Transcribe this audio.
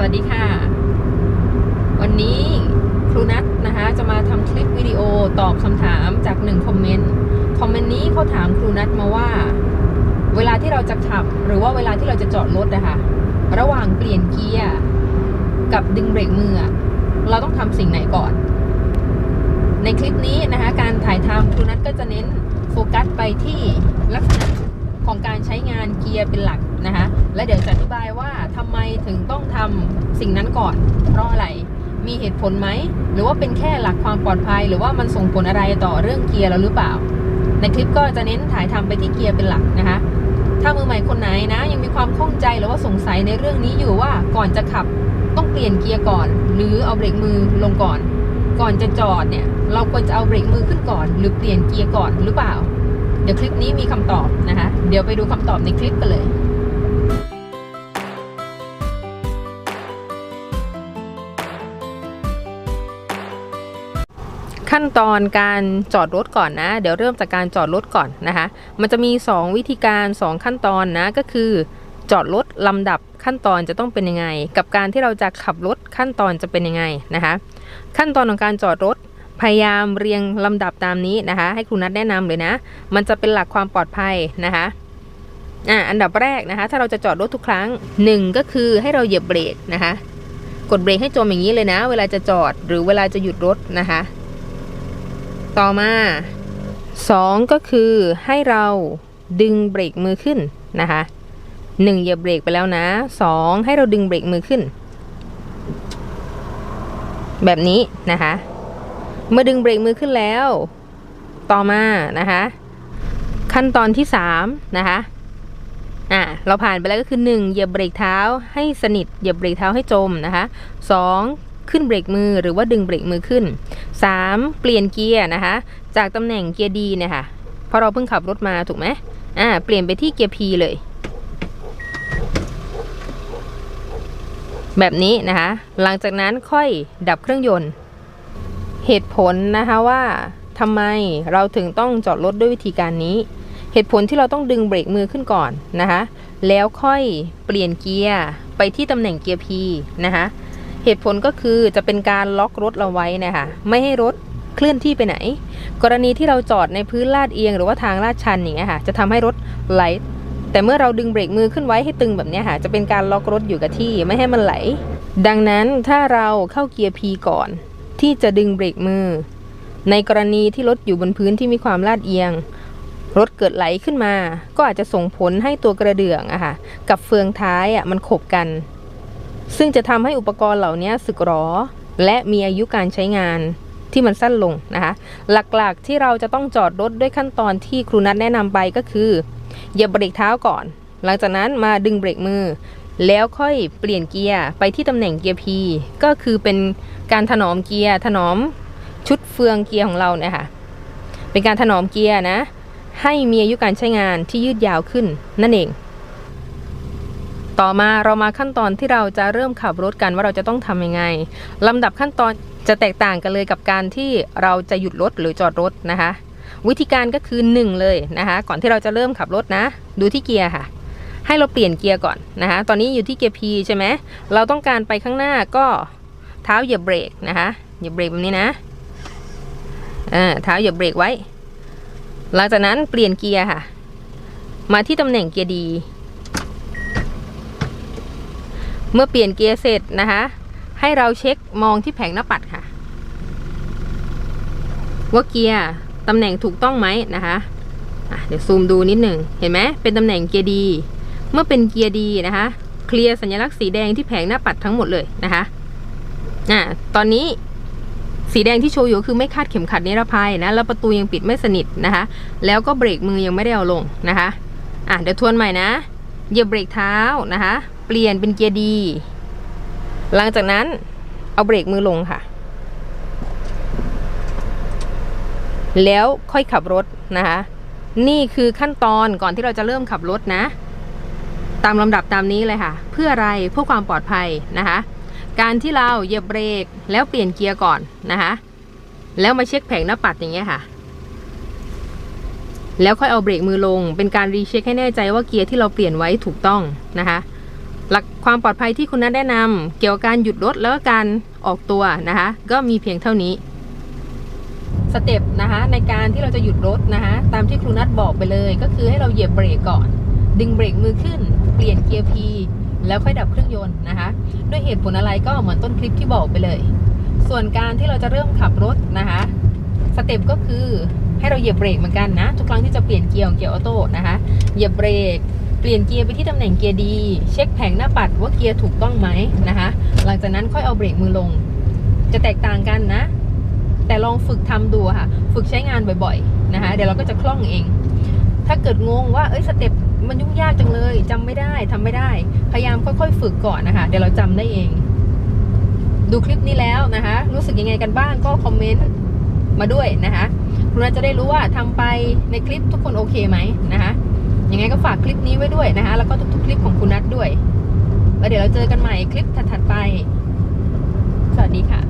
สวัสดีค่ะ วันนี้ครูนัทนะคะ จะมาทำคลิปวิดีโอตอบคำถามจากหนึ่งคอมเมนต์ คอมเมนต์นี้เขาถามครูนัทมาว่า เวลาที่เราจะขับ หรือว่าเวลาที่เราจะจอดรถนะคะ ระหว่างเปลี่ยนเกียร์กับดึงเบรกมือ เราต้องทำสิ่งไหนก่อน ในคลิปนี้นะคะ การถ่ายทำครูนัทก็จะเน้นโฟกัสไปที่ลักษณะ ของการใช้งานเกียร์เป็นหลักนะคะ และเดี๋ยวจะอธิบายว่าทำไมถึงต้องทำสิ่งนั้นก่อน เพราะอะไร มีเหตุผลไหม หรือว่าเป็นแค่หลักความปลอดภัย หรือว่ามันส่งผลอะไรต่อเรื่องเกียร์เราหรือเปล่า ในคลิปก็จะเน้นถ่ายทำไปที่เกียร์เป็นหลักนะคะ ถ้ามือใหม่คนไหนนะ ยังมีความข้องใจหรือว่าสงสัยในเรื่องนี้อยู่ว่าก่อนจะขับต้องเปลี่ยนเกียร์ก่อน หรือเอาเบรกมือลงก่อน ก่อนจะจอดเนี่ยเราควรจะเอาเบรกมือขึ้นก่อน หรือเปลี่ยนเกียร์ก่อนหรือเปล่า เดี๋ยวคลิปนี้มีคำตอบนะคะ เดี๋ยวไปดูคำตอบในคลิปกันเลยขั้นตอนการจอดรถก่อนนะ เดี๋ยวเริ่มจากการจอดรถก่อนนะคะ มันจะมี 2 วิธีการ 2 ขั้นตอนนะ ก็คือจอดรถลำดับขั้นตอนจะต้องเป็นยังไง กับการที่เราจะขับรถขั้นตอนจะเป็นยังไงนะคะ ขั้นตอนของการจอดรถ พยายามเรียงลำดับตามนี้นะคะ ให้ครูนัทแนะนำเลยนะ มันจะเป็นหลักความปลอดภัยนะคะอ่าอันดับแรกนะคะ ถ้าเราจะจอดรถทุกครั้งหนึ่งก็คือให้เราเหยียบเบรกนะคะ กดเบรกให้จมอย่างนี้เลยนะ เวลาจะจอดหรือเวลาจะหยุดรถนะคะ ต่อมาสองก็คือให้เราดึงเบรกมือขึ้นนะคะหนึ่งเหยียบเบรกไปแล้วนะสองให้เราดึงเบรกมือขึ้น แบบนี้นะคะ เมื่อดึงเบรกมือขึ้นแล้ว ต่อมานะคะ ขั้นตอนที่สามนะคะอะเราผ่านไปแล้วก็คือหนึ่งเหยียบเบรกเท้าให้สนิทเหยียบเบรกเท้าให้จมนะคะสองขึ้นเบรกมือหรือว่าดึงเบรกมือขึ้น 3. เปลี่ยนเกียร์นะคะ จากตำแหน่งเกียร์ดีเนี่ยค่ะเพราะเราเพิ่งขับรถมาถูกไหมอ่าเปลี่ยนไปที่เกียร์ P เลย แบบนี้นะคะ หลังจากนั้นค่อยดับเครื่องยนต์ เหตุผลนะคะว่าทำไมเราถึงต้องจอดรถด้วยวิธีการนี้ เหตุผลที่เราต้องดึงเบรกมือขึ้นก่อนนะคะแล้วค่อยเปลี่ยนเกียร์ไปที่ตำแหน่งเกียร์ P นะคะเหตุผลก็คือจะเป็นการล็อกรถเราไว้นะคะไม่ให้รถเคลื่อนที่ไปไหน กรณีที่เราจอดในพื้นลาดเอียง หรือว่าทางลาดชันอย่างเงี้ยค่ะจะทำให้รถไหล แต่เมื่อเราดึงเบรกมือขึ้นไว้ให้ตึงแบบนี้ค่ะจะเป็นการล็อกรถอยู่กับที่ไม่ให้มันไหล ดังนั้นถ้าเราเข้าเกียร์ P ก่อน ที่จะดึงเบรกมือ ในกรณีที่รถอยู่บนพื้นที่มีความลาดเอียง รถเกิดไหลขึ้นมา ก็อาจจะส่งผลให้ตัวกระเดื่องอะค่ะกับเฟืองท้ายอะมันขบกัน ซึ่งจะทำให้อุปกรณ์เหล่านี้สึกหรอ และมีอายุการใช้งานที่มันสั้นลงนะคะ หลักๆที่เราจะต้องจอดรถด้วยขั้นตอนที่ครูนัทแนะนำไปก็คือเหยียบเบรกเท้าก่อน หลังจากนั้นมาดึงเบรกมือ แล้วค่อยเปลี่ยนเกียร์ไปที่ตำแหน่งเกียร์ P ก็คือเป็นการถนอมเกียร์ถนอมชุดเฟืองเกียร์ของเราเนี่ยค่ะ เป็นการถนอมเกียร์นะ ให้มีอายุการใช้งานที่ยืดยาวขึ้นนั่นเอง ต่อมาเรามาขั้นตอนที่เราจะเริ่มขับรถกันว่าเราจะต้องทำยังไงลำดับขั้นตอนจะแตกต่างกันเลยกับการที่เราจะหยุดรถหรือจอดรถนะคะ วิธีการก็คือ 1 เลยนะคะ ก่อนที่เราจะเริ่มขับรถนะ ดูที่เกียร์ค่ะ ให้เราเปลี่ยนเกียร์ก่อนนะคะตอนนี้อยู่ที่เกียร์ P ใช่ไหมเราต้องการไปข้างหน้าก็เท้าเหยียบเบรกนะคะเหยียบเบรกแบบนี้นะอ่าเท้าเหยียบเบรกไว้ หลังจากนั้นเปลี่ยนเกียร์ค่ะ มาที่ตำแหน่งเกียร์ดี เมื่อเปลี่ยนเกียร์เสร็จนะคะให้เราเช็คมองที่แผงหน้าปัดค่ะ ว่าเกียร์ตำแหน่งถูกต้องไหมนะคะะเดี๋ยวซูมดูนิดหนึ่งเห็นไหมเป็นตำแหน่งเกียร์ดี เมื่อเป็นเกียร์ดีนะคะ เคลียร์สัญลักษณ์สีแดงที่แผงหน้าปัดทั้งหมดเลยนะคะอะตอนนี้สีแดงที่โชว์อยู่คือไม่คาดเข็มขัดนิรภัยนะแล้วประตูยังปิดไม่สนิทนะคะ แล้วก็เบรกมือยังไม่ได้เอาลงนะคะอะเดี๋ยวทวนใหม่นะเหยียบเบรกเท้านะคะ เปลี่ยนเป็นเกียร์ดี หลังจากนั้นเอาเบรกมือลงค่ะ แล้วค่อยขับรถนะคะ นี่คือขั้นตอนก่อนที่เราจะเริ่มขับรถนะ ตามลำดับตามนี้เลยค่ะ เพื่ออะไรเพื่อความปลอดภัยนะคะ การที่เราเหยียบเบรกแล้วเปลี่ยนเกียร์ก่อนนะคะแล้วมาเช็คแผงหน้าปัดอย่างเงี้ยค่ะ แล้วค่อยเอาเบรกมือลง เป็นการรีเช็คให้แน่ใจว่าเกียร์ที่เราเปลี่ยนไว้ถูกต้องนะคะหลักความปลอดภัยที่คุณนัทแนะนำเกี่ยวกับการหยุดรถแล้วก็การออกตัวนะคะ ก็มีเพียงเท่านี้สเต็ปนะคะในการที่เราจะหยุดรถนะคะตามที่ครูนัทบอกไปเลย ก็คือให้เราเหยียบเบรกก่อน ดึงเบรกมือขึ้น เปลี่ยนเกียร์ P แล้วค่อยดับเครื่องยนต์นะคะ ด้วยเหตุผลอะไรก็เหมือนต้นคลิปที่บอกไปเลย ส่วนการที่เราจะเริ่มขับรถนะคะ สเต็ปก็คือให้เราเหยียบเบรกเหมือนกันนะ ทุกครั้งที่จะเปลี่ยนเกียร์ของเกียร์ออโต้นะคะ เหยียบเบรก เปลี่ยนเกียร์ไปที่ตำแหน่งเกียร์ดี เช็คแผงหน้าปัดว่าเกียร์ถูกต้องไหมนะคะ หลังจากนั้นค่อยเอาเบรกมือลง จะแตกต่างกันนะ แต่ลองฝึกทำดูค่ะ ฝึกใช้งานบ่อยๆนะคะ เดี๋ยวเราก็จะคล่องเอง ถ้าเกิดงงว่า เอ้ยสเต็ป มันยุ่งยากจังเลยจำไม่ได้ทำไม่ได้ พยายามค่อยๆ ฝึกก่อนนะคะ เดี๋ยวเราจำได้เอง ดูคลิปนี้แล้วนะคะ รู้สึกยังไงกันบ้างก็คอมเมนต์มาด้วยนะคะคุณน่าจะได้รู้ว่าทำไปในคลิปทุกคนโอเคไหมนะคะยังไงก็ฝากคลิปนี้ไว้ด้วยนะคะ แล้วก็ทุกๆ คลิปของคุณนัทด้วย แล้วเดี๋ยวเราเจอกันใหม่คลิปถัดๆไป สวัสดีค่ะ